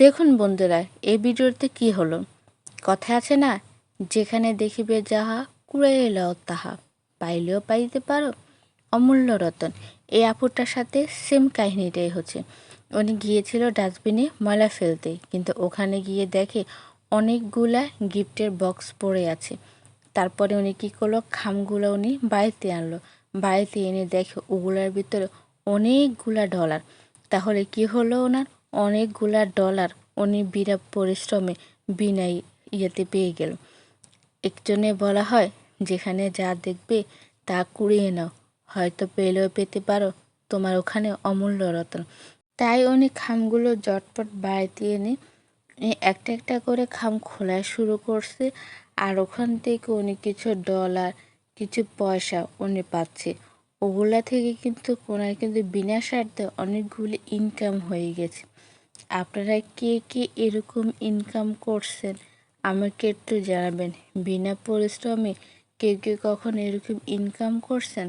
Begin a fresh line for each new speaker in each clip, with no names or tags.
দেখুন বন্ধুরা, এই ভিডিওতে কি হলো? কথা আছে না, যেখানে দেখিবে যাহা কুড়ে এলাও তাহা, পাইলেও পাইতে পারো, অমূল্য রতন। এই আপুটার সাথে সেম কাহিনীটাই হচ্ছে। উনি গিয়েছিল ডাস্টবিনে ময়লা ফেলতে, কিন্তু ওখানে গিয়ে দেখে অনেকগুলা গিফটের বক্স পড়ে আছে। তারপরে উনি কী করল, খামগুলো উনি বাড়িতে আনলো। বাড়িতে এনে দেখে ওগুলার ভিতরে অনেকগুলা ডলার। তাহলে কি হলো ওনার? অনেকগুলা ডলার উনি বিনা পরিশ্রমে বিনা ইয়েতে পেয়ে গেল। একজনে বলা হয়, যেখানে যা দেখবে তা কুড়িয়ে নাও, হয়তো পেলেও পেতে পারো তোমার ওখানে অমূল্য রতন। তাই উনি খামগুলো জটপট বাড়িতে এনে একটা একটা করে খাম খোলা শুরু করছে, আর ওখান থেকে উনি কিছু ডলার, কিছু পয়সা উনি পাচ্ছে। ওগুলা থেকে কিন্তু ওনার কিন্তু বিনা স্বার্থে অনেকগুলি ইনকাম হয়ে গেছে। আপনারা কে কে এরকম ইনকাম করছেন, আমাকে একটু জানাবেন। বিনা পরিশ্রমে কেউ কেউ কখন এরকম ইনকাম করছেন?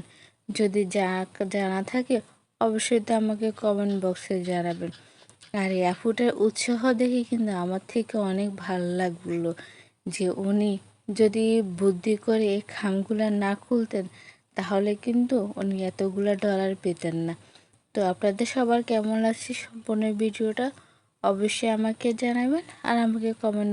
যদি যা জানা থাকে, অবশ্যই তো আমাকে কমেন্ট বক্সে জানাবেন। আর অ্যাপুটার উৎসাহ দেখে কিন্তু আমার থেকে অনেক ভালো লাগল যে উনি যদি বুদ্ধি করে খামগুলো না খুলতেন তাহলে কিন্তু উনি এতগুলো ডলার পেতেন না। তো আপনাদের সবার কেমন লাগছে সম্পূর্ণ ভিডিওটা অবশ্যই আমাকে জানাবেন আর আমাকে কমেন্ট